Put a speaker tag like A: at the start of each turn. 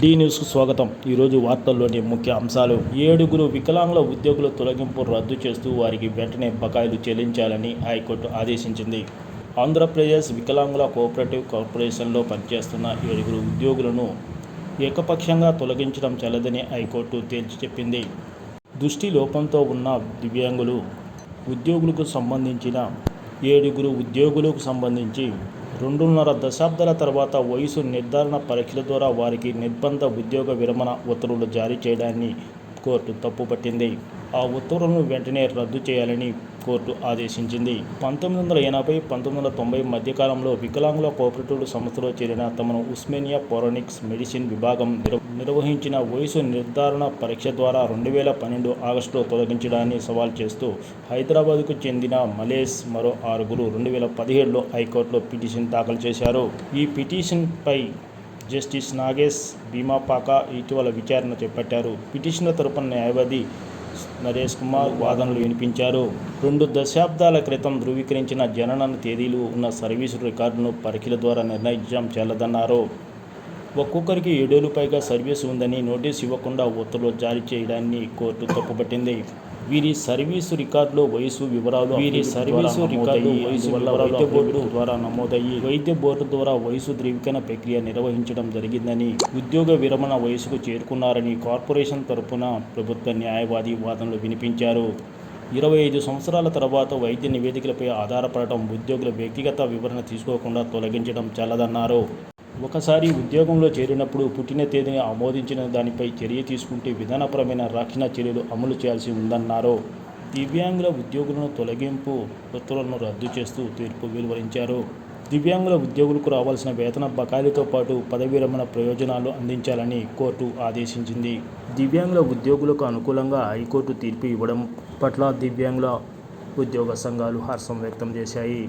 A: D న్యూస్కు స్వాగతం. ఈరోజు వార్తల్లోని ముఖ్య అంశాలు. ఏడుగురు వికలాంగుల ఉద్యోగుల తొలగింపు రద్దు చేస్తూ వారికి వెంటనే బకాయిలు చెల్లించాలని హైకోర్టు ఆదేశించింది. ఆంధ్రప్రదేశ్ వికలాంగుల కోఆపరేటివ్ కార్పొరేషన్లో పనిచేస్తున్న ఏడుగురు ఉద్యోగులను ఏకపక్షంగా తొలగించడం చెల్లదని హైకోర్టు తేల్చి చెప్పింది. దృష్టి లోపంతో ఉన్న దివ్యాంగులు ఉద్యోగులకు సంబంధించిన ఏడుగురు ఉద్యోగులకు సంబంధించి రెండున్నర దశాబ్దాల తర్వాత వయసు నిర్ధారణ పరీక్షల ద్వారా వారికి నిర్బంధ ఉద్యోగ విరమణ ఉత్తర్వులు జారీ చేయడాన్ని కోర్టు తప్పుపట్టింది ఆ ఉత్తర్వులను వెంటనే రద్దు చేయాలని కోర్టు ఆదేశించింది. పంతొమ్మిది వందల ఎనభై పంతొమ్మిది వందల తొంభై మధ్యకాలంలో వికలాంగుల కోఆపరేటివ్ సంస్థలో చేరిన తమను ఉస్మేనియా పోరోనిక్స్ మెడిసిన్ విభాగం నిర్వ- నిర్వహించిన వయసు నిర్ధారణ పరీక్ష ద్వారా రెండు వేల పన్నెండు ఆగస్టులో తొలగించడాన్ని సవాల్ చేస్తూ హైదరాబాద్కు చెందిన మలేస్ మరో ఆరుగురు రెండు వేల పదిహేడులో హైకోర్టులో పిటిషన్ దాఖలు చేశారు. ఈ పిటిషన్పై జస్టిస్ నాగేష్ భీమాపాక ఇటీవల విచారణ చేపట్టారు. పిటిషనర్ తరపున న్యాయవాది నరేష్ కుమార్ వాదనలు వినిపించారు. రెండు దశాబ్దాల క్రితం ధృవీకరించిన జనన తేదీలు ఉన్న సర్వీసు రికార్డును పరిఖీల ద్వారా నిర్ణయించడం చెల్లదన్నారు. ఒక్కొక్కరికి ఏడేళ్ళు పైగా సర్వీస్ ఉందని నోటీస్ ఇవ్వకుండా ఉత్తర్వులు జారీ చేయడాన్ని కోర్టు తప్పుపట్టింది. వీరి సర్వీసు రికార్డులో వయసు వివరాలు వీరి సర్వీసు రికార్డు వయసు వల్ల వైద్య బోర్డు ద్వారా నమోదయ్యి వైద్య బోర్డు ద్వారా వయసు ధృవీకరణ ప్రక్రియ నిర్వహించడం జరిగిందని ఉద్యోగ విరమణ వయసుకు చేరుకున్నారని కార్పొరేషన్ తరపున ప్రభుత్వ న్యాయవాది వాదనలు వినిపించారు. ఇరవై ఐదు సంవత్సరాల తర్వాత వైద్య నివేదికలపై ఆధారపడటం ఉద్యోగుల వ్యక్తిగత వివరణ తీసుకోకుండా తొలగించడం చల్లదన్నారు. ఒకసారి ఉద్యోగంలో చేరినప్పుడు పుట్టిన తేదీని ఆమోదించిన దానిపై చర్య తీసుకుంటే విధానపరమైన రక్షణ చర్యలు అమలు చేయాల్సి ఉందన్నారు. దివ్యాంగుల ఉద్యోగులను తొలగింపు ఉత్తర్వులను రద్దు చేస్తూ తీర్పు వెలువరించారు. దివ్యాంగుల ఉద్యోగులకు రావాల్సిన వేతన బకాయిలతో పాటు పదవిరమణ ప్రయోజనాలు అందించాలని కోర్టు ఆదేశించింది. దివ్యాంగుల ఉద్యోగులకు అనుకూలంగా హైకోర్టు తీర్పు ఇవ్వడం పట్ల దివ్యాంగుల ఉద్యోగ సంఘాలు హర్షం వ్యక్తం చేశాయి.